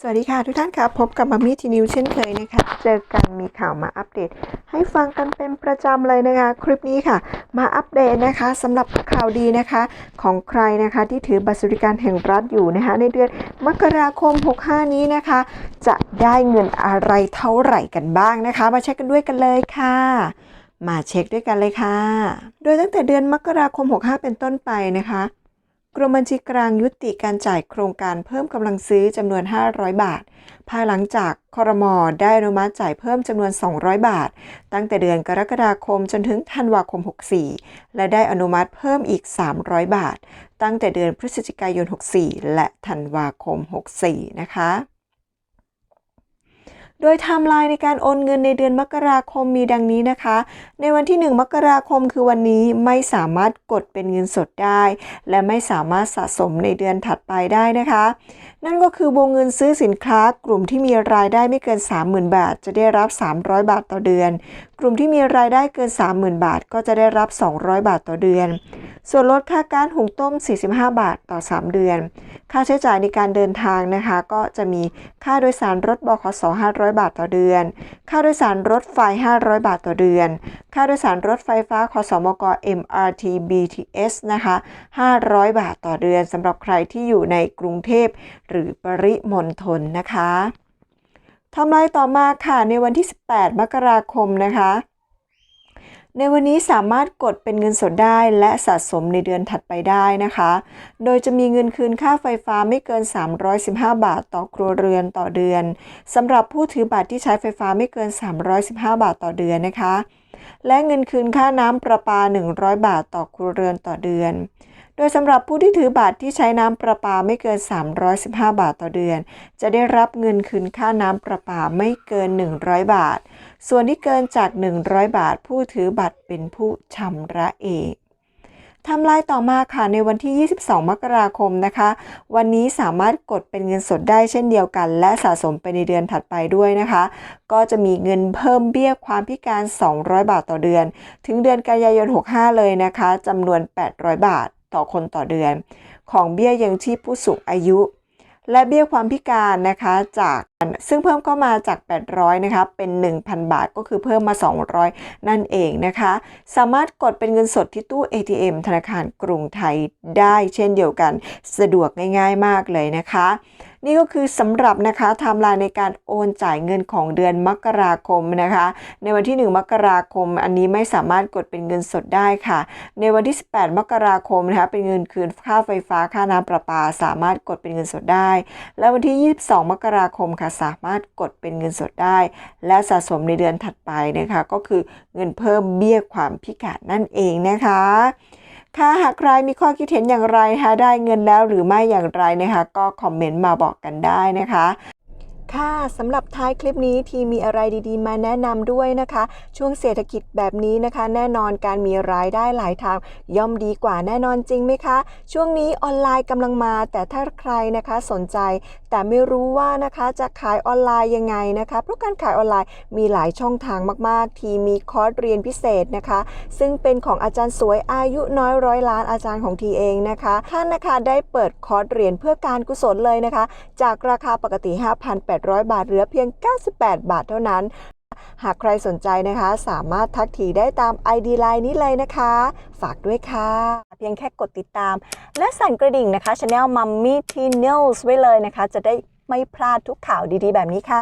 สวัสดีค่ะทุกท่านครับพบกับมัมมี่ทีนิวเช่นเคยนะคะ เจอกันมีข่าวมาอัปเดต ให้ฟังกันเป็นประจำเลยนะคะ คลิปนี้ค่ะ มาอัปเดตนะคะสำหรับข่าวดีนะคะ ของใครนะคะที่ถือบัตรสวัสดิการแห่งรัฐอยู่นะคะ ในเดือนมกราคม 65 นี้นะคะ จะได้เงินอะไรเท่าไหร่กันบ้างนะคะ มาเช็คกันด้วยกันเลยค่ะมาเช็คด้วยกันเลยค่ะ โดยตั้งแต่เดือนมกราคม 65 เป็นต้นไปนะคะ กรมบัญชีกลางยุติการจ่ายโครงการเพิ่มกำลังซื้อจำนวน 500 บาท ภายหลังจากคอรมอได้อนุมัติจ่ายเพิ่มจำนวน 200 บาท ตั้งแต่เดือนกรกฎาคมจนถึงธันวาคม 64 และได้อนุมัติเพิ่มอีก 300 บาท ตั้งแต่เดือนพฤศจิกายน 64 และธันวาคม 64 นะคะ โดยไทม์ไลน์ในการโอนเงินในเดือนมกราคมมีดังนี้นะคะ ในวันที่ 1 มกราคมคือวันนี้ไม่สามารถกดเป็นเงินสดได้ และไม่สามารถสะสมในเดือนถัดไปได้นะคะ นั่นก็คือวงเงินซื้อสินค้ากลุ่มที่มีรายได้ไม่เกิน 30,000 บาท จะได้รับ 300 บาทต่อเดือน กลุ่มที่มีรายได้เกิน 30,000 บาท ก็จะได้รับ 200 บาทต่อเดือน ส่วนลดค่าการหุงต้ม 45 บาทต่อ 3 เดือน ค่าใช้จ่ายในการเดินทางนะคะ ก็จะมีค่าโดยสารรถบขส500 บาทต่อเดือน ค่าโดยสารรถไฟ 500 บาทต่อเดือน ค่าโดยสารรถไฟฟ้าคสมก MRT BTS นะคะ 500 บาทต่อเดือนสำหรับใครที่อยู่ในกรุงเทพหรือปริมณฑลนะคะทำลายต่อมาค่ะในวันที่ 18 มกราคมนะคะ ในวันนี้สามารถกดเป็นเงินสดได้และสะสมในเดือนถัดไปได้นะคะ โดยจะมีเงินคืนค่าไฟฟ้าไม่เกิน 315 บาทต่อครัวเรือนต่อเดือนสำหรับผู้ถือบัตรที่ใช้ไฟฟ้าไม่เกิน 315 บาทต่อเดือนนะคะ และเงินคืนค่าน้ำประปา 100 บาทต่อครัวเรือนต่อเดือน โดยสำหรับผู้ที่ถือบัตรที่ใช้น้ำประปาไม่เกิน 315 บาทต่อเดือน จะได้รับเงินคืนค่าน้ำประปาไม่เกิน 100 บาท ส่วนที่เกินจาก 100 บาท ผู้ถือบัตรเป็นผู้ชำระเองทำลายต่อมาค่ะในวันที่ 22 มกราคมนะคะ วันนี้สามารถกดเป็นเงินสดได้เช่นเดียวกัน และสะสมไปในเดือนถัดไปด้วยนะคะ ก็จะมีเงินเพิ่มเบี้ยความพิการ 200 บาทต่อเดือน ถึงเดือนกันยายน 65 เลยนะคะจำนวน 800 บาท ต่อคนต่อเดือน ของเบี้ยยังชีพผู้สูงอายุ และเบี้ยความพิการนะคะจากซึ่งเพิ่มเข้ามาจาก 800นะคะเป็น 1,000 บาทก็คือเพิ่มมา 200 นั่นเองนะคะ สามารถกดเป็นเงินสดที่ตู้ ATM ธนาคารกรุงไทยได้เช่นเดียวกัน สะดวกง่าย ๆ มากเลยนะคะ นี่ก็คือสำหรับนะคะไทม์ไลน์ในการโอนจ่ายเงินของเดือนมกราคมนะคะ ในวันที่ 1 มกราคม อันนี้ไม่สามารถกดเป็นเงินสดได้ค่ะ ในวันที่ 18 มกราคมนะคะเป็นเงินคืนค่าไฟฟ้าค่าน้ำประปา สามารถกดเป็นเงินสดได้ และวันที่ 22 มกราคมค่ะสามารถกดเป็นเงินสดได้ และสะสมในเดือนถัดไปนะคะ ก็คือเงินเพิ่มเบี้ยความพิการนั่นเองนะคะ ค่ะหากใครมีข้อคิดเห็นอย่างไรคะได้เงินแล้วหรือไม่อย่างไรนะคะ ก็คอมเมนต์มาบอกกันได้นะคะค่ะสำหรับท้ายคลิปนี้ทีมีอะไรดีๆ มาแนะนำด้วยนะคะ ช่วงเศรษฐกิจแบบนี้นะคะ แน่นอนการมีรายได้หลายทางย่อมดีกว่าแน่นอนจริงไหมคะ ช่วงนี้ออนไลน์กำลังมา แต่ถ้าใครนะคะสนใจ แต่ไม่รู้ว่านะคะจะขายออนไลน์ยังไงนะคะเพราะการขายออนไลน์มีหลายช่องทางมาก ๆ ทีมีคอร์สเรียนพิเศษนะคะ ซึ่งเป็นของอาจารย์สวยอายุน้อยร้อยล้านอาจารย์ของทีเองนะคะ ท่านนะคะได้เปิดคอร์สเรียนเพื่อการกุศลเลยนะคะ จากราคาปกติ 5,800 บาทเหลือเพียง 98 บาทเท่านั้น หากใครสนใจนะคะ สามารถทักทีได้ตาม ID Line นี้เลยนะคะ ฝากด้วยค่ะ เพียงแค่กดติดตาม และสั่นกระดิ่งนะคะช anel Mummy T News ไว้เลยนะคะ จะได้ไม่พลาดทุกข่าวดีๆ แบบนี้ค่ะ